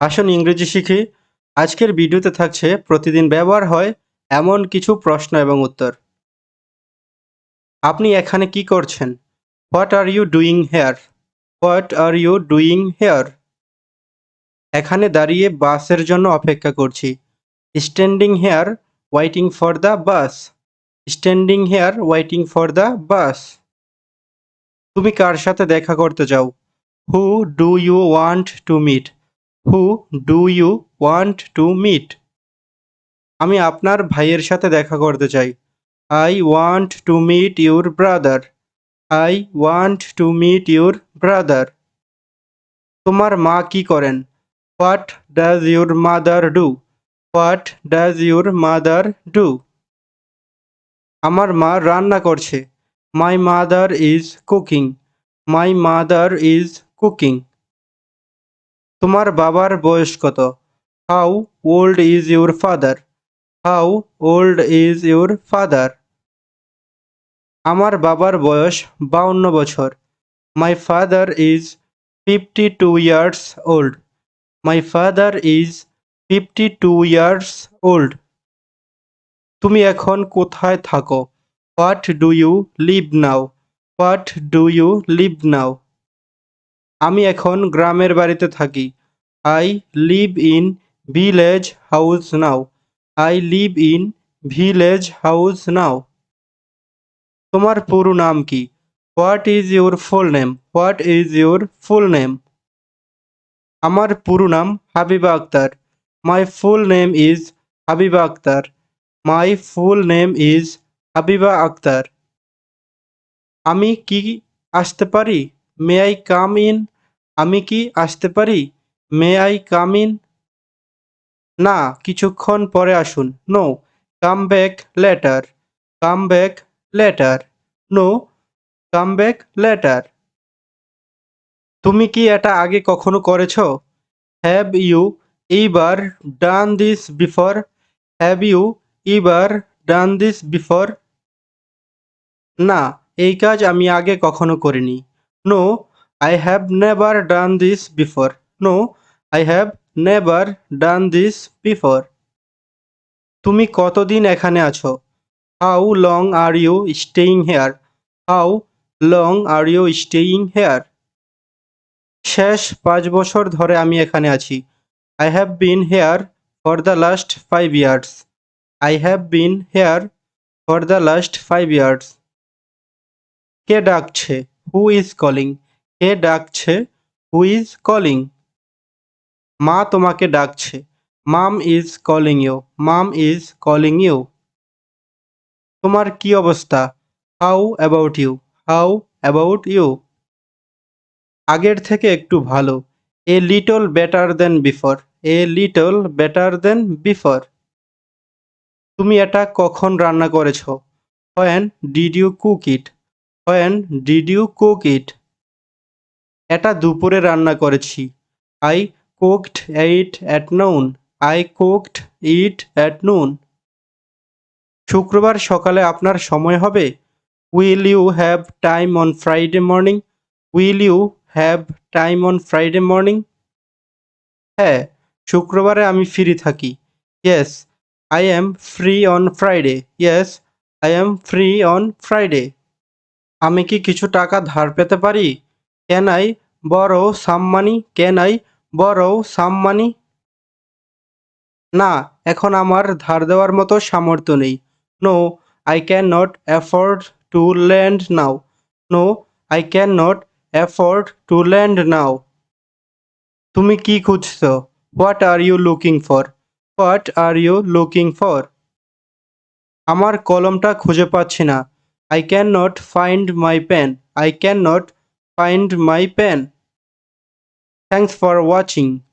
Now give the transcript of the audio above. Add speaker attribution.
Speaker 1: আসুন ইংরেজি শিখি। আজকের ভিডিওতে থাকছে, প্রতিদিন ব্যবহার হয় এমন কিছু প্রশ্ন এবং উত্তর। আপনি এখানে কি করছেন? What are you doing here what are you doing here এখানে দাঁড়িয়ে বাসের জন্য অপেক্ষা করছি। Standing here waiting for the bus standing here waiting for the bus তুমি কার সাথে দেখা করতে চাও? Who do you want to meet who do you want to meet আমি আপনার ভাইয়ের সাথে দেখা করতে চাই। I want to meet your brother I want to meet your brother তোমার মা কি করেন? What does your mother do what does your mother do আমার মা রান্না করছে। My mother is cooking my mother is cooking তোমার বাবার বয়স কত? How old is your father how old is your father আমার বাবার বয়স বাউন্ন বছর। My father is fifty two years old my father is fifty two years old তুমি এখন কোথায় থাকো? What do you live now what do you live now আমি এখন গ্রামের বাড়িতে থাকি। I live in village house now I live in village house now তোমার পুরো নাম কি? What is your full name what is your full name আমার পুরো নাম Habiba Akhtar. My full name is Habiba Akhtar. My full name is Habiba Akhtar. আমি কি আসতে পারি? মে আই কাম ইন আমি কি আসতে পারি? মে আই কাম ইন না, কিছুক্ষণ পরে আসুন। No come back later come back later no come back later তুমি কি এটা আগে কখনো করেছ? Have you ever done this before have you ever done this before না, এই কাজ আমি আগে কখনো করিনি। No I have never done this before no I have never done this before তুমি কতদিন এখানে আছো? How long are you staying here how long are you staying here শেষ পাঁচ বছর ধরে আমি এখানে আছি। I have been here for the last five years I have been here for the last five years কে ডাকছে? হু ইজ কলিং কে ডাকছে? Who is calling মা তোমাকে ডাকছে। Mum is calling you mum is calling you তোমার কি অবস্থা? How about you how about you আগের থেকে একটু ভালো। A little better than before a little better than before তুমি এটা কখন রান্না করেছ? When did you cook it when did you cook it এটা দুপুরে রান্না করেছি। I cooked it at noon I cooked it at noon শুক্রবার সকালে আপনার সময় হবে। Will you have time on Friday morning will you have time on Friday morning হ্যাঁ শুক্রবারে আমি ফ্রি থাকি। Yes I am free on Friday yes I am free on Friday আমি কি কিছু টাকা ধার পেতে পারি? ক্যান আই বড়ো সাম মানি ক্যান আই বড়ো সাম মানি না, এখন আমার ধার দেওয়ার মতো সামর্থ্য নেই। No I can not afford to land now no I can not afford to land now তুমি কি খুঁজছ? What are you looking for what are you looking for আমার কলমটা খুঁজে পাচ্ছি না। I cannot find my pen. I cannot find my pen. Thanks for watching.